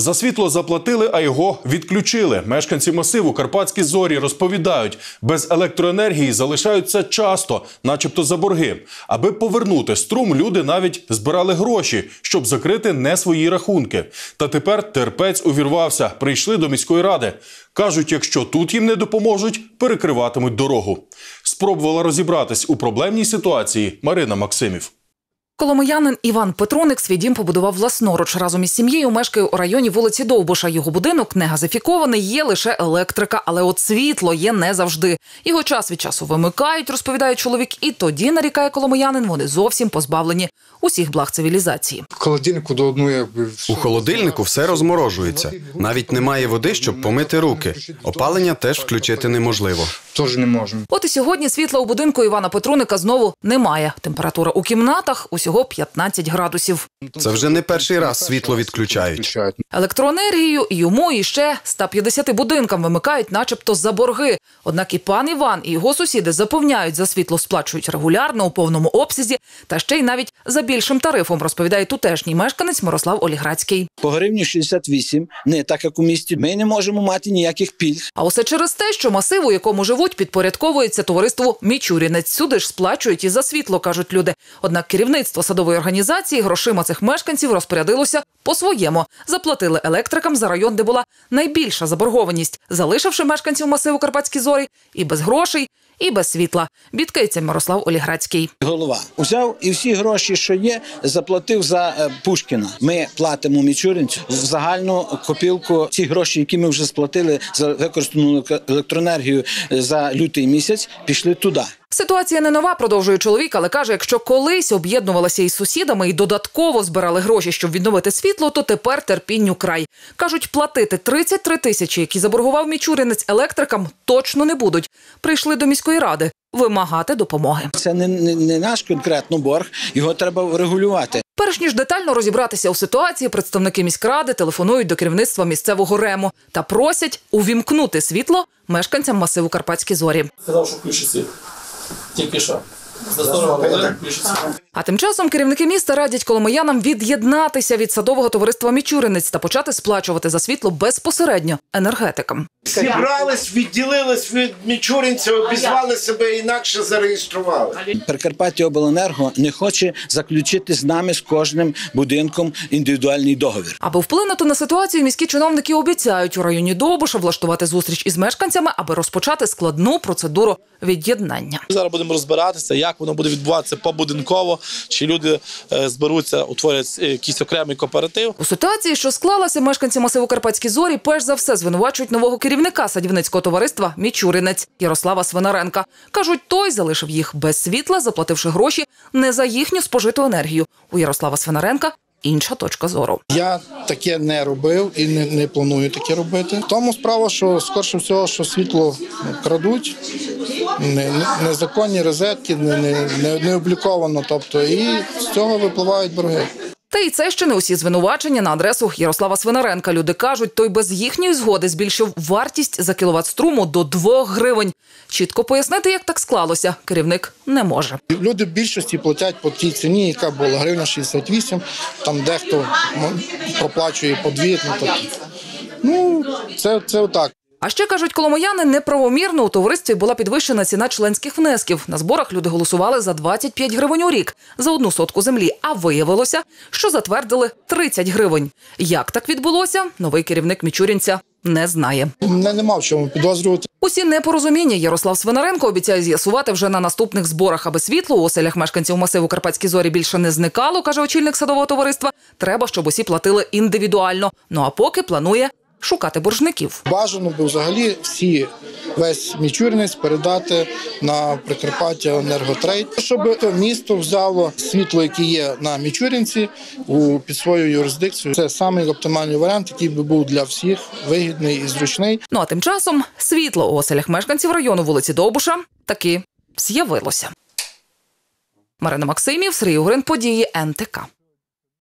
За світло заплатили, а його відключили. Мешканці масиву Карпатські зорі розповідають, без електроенергії залишаються часто, начебто за борги. Аби повернути струм, люди навіть збирали гроші, щоб закрити не свої рахунки. Та тепер терпець увірвався. Прийшли до міської ради. Кажуть, якщо тут їм не допоможуть, перекриватимуть дорогу. Спробувала розібратись у проблемній ситуації Марина Максимів. Коломиянин Іван Петроник свій дім побудував власноруч. Разом із сім'єю мешкає у районі вулиці Довбуша. Його будинок не газифікований, є лише електрика, але от світло є не завжди. Його час від часу вимикають, розповідає чоловік, і тоді нарікає коломиянин. Вони зовсім позбавлені усіх благ цивілізації. В холодильнику до одної У холодильнику все розморожується. Навіть немає води, щоб помити руки. Опалення теж включити неможливо. теж не можемо. От і сьогодні світла у будинку Івана Петруника знову немає. Температура у кімнатах усього 15 градусів. Це вже не перший раз світло відключають. Електроенергію йому і ще 150 будинкам вимикають, начебто за борги. Однак і пан Іван, і його сусіди запевняють, за світло сплачують регулярно у повному обсязі, та ще й навіть за більшим тарифом, розповідає тутешній мешканець Мирослав Оліграцький. По гривні 68, не так як у місті. Ми не можемо мати ніяких пільг. А усе через те, що масив, у якому живуть, підпорядковується товариству Мічурінець. Сюди ж сплачують і за світло, кажуть люди. Однак керівництво садової організації грошима цих мешканців розпорядилося по-своєму. Заплатили електрикам за район, де була найбільша заборгованість, залишивши мешканців масиву Карпатські зорі і без грошей, і без світла. Бідкається Мирослав Оліграцький. Голова взяв і всі гроші, що є, заплатив за е, Пушкіна. Ми платимо мічуринцю в загальну копілку. Ці гроші, які ми вже сплатили за використану електроенергію е, за лютий місяць, пішли туди. Ситуація не нова, продовжує чоловік, але каже, якщо колись об'єднувалися із сусідами і додатково збирали гроші, щоб відновити світло, то тепер терпінню край. Кажуть, платити 33 тисячі, які заборгував мічуринець електрикам, точно не будуть. Прийшли до міської ради вимагати допомоги. Це не, не, не наш конкретно борг, його треба врегулювати. Перш ніж детально розібратися у ситуації, представники міськради телефонують до керівництва місцевого рему та просять увімкнути світло мешканцям масиву Карпатські зорі. сказав, що включить світ. Тільки що. За 40 хвилин включить світ. А тим часом керівники міста радять коломиянам від'єднатися від садового товариства Мічуринець та почати сплачувати за світло безпосередньо енергетикам. Зібрались, відділились від Мічуринця, обізвали себе інакше зареєстрували. Прикарпаття Обленерго не хоче заключити з нами з кожним будинком індивідуальний договір. Аби вплинути на ситуацію, міські чиновники обіцяють у районі Довбуша влаштувати зустріч із мешканцями, аби розпочати складну процедуру від'єднання. Зараз будемо розбиратися, як воно буде відбуватися побудинково, чи люди е, зберуться, утворять е, якийсь окремий кооператив. У ситуації, що склалася, мешканці масиву Карпатські зорі перш за все звинувачують нового керівника садівницького товариства Мічуринець Ярослава Свинаренка. кажуть, той залишив їх без світла, заплативши гроші не за їхню спожиту енергію. У Ярослава Свинаренка інша точка зору. Я таке не робив і не, не планую таке робити. Тому справа, що скорше всього, що світло крадуть, незаконні розетки, не, не, не, не обліковано. Тобто, і з цього випливають борги. Та й це ще не усі звинувачення на адресу Ярослава Свинаренка. Люди кажуть, той без їхньої згоди збільшив вартість за кіловат струму до 2 гривень. Чітко пояснити, як так склалося, керівник не може. Люди в більшості платять по тій ціні, яка була гривня 68, там дехто проплачує по дві. Ну, тобто, ну це, це отак. А ще кажуть, коломияни неправомірно у товаристві була підвищена ціна членських внесків. На зборах люди голосували за 25 гривень у рік за одну сотку землі. А виявилося, що затвердили 30 гривень. Як так відбулося? Новий керівник Мічурінця не знає. Мене нема в чому підозрювати. Усі непорозуміння Ярослав Свинаренко обіцяє з'ясувати вже на наступних зборах, аби світло у оселях мешканців масиву Карпатські зорі більше не зникало, каже очільник садового товариства. Треба, щоб усі платили індивідуально. Ну а поки планує шукати боржників. Бажано би взагалі всі весь мічурниць передати на Прикарпаття енерготрейд, щоб місто взяло світло, яке є на Мічуринці, у під свою юрисдикцію. Це самий оптимальний варіант, який би був для всіх вигідний і зручний. Ну а тим часом світло у оселях мешканців району вулиці Довбуша таки з'явилося. Марина Максимів, Сергій Угрин, події НТК.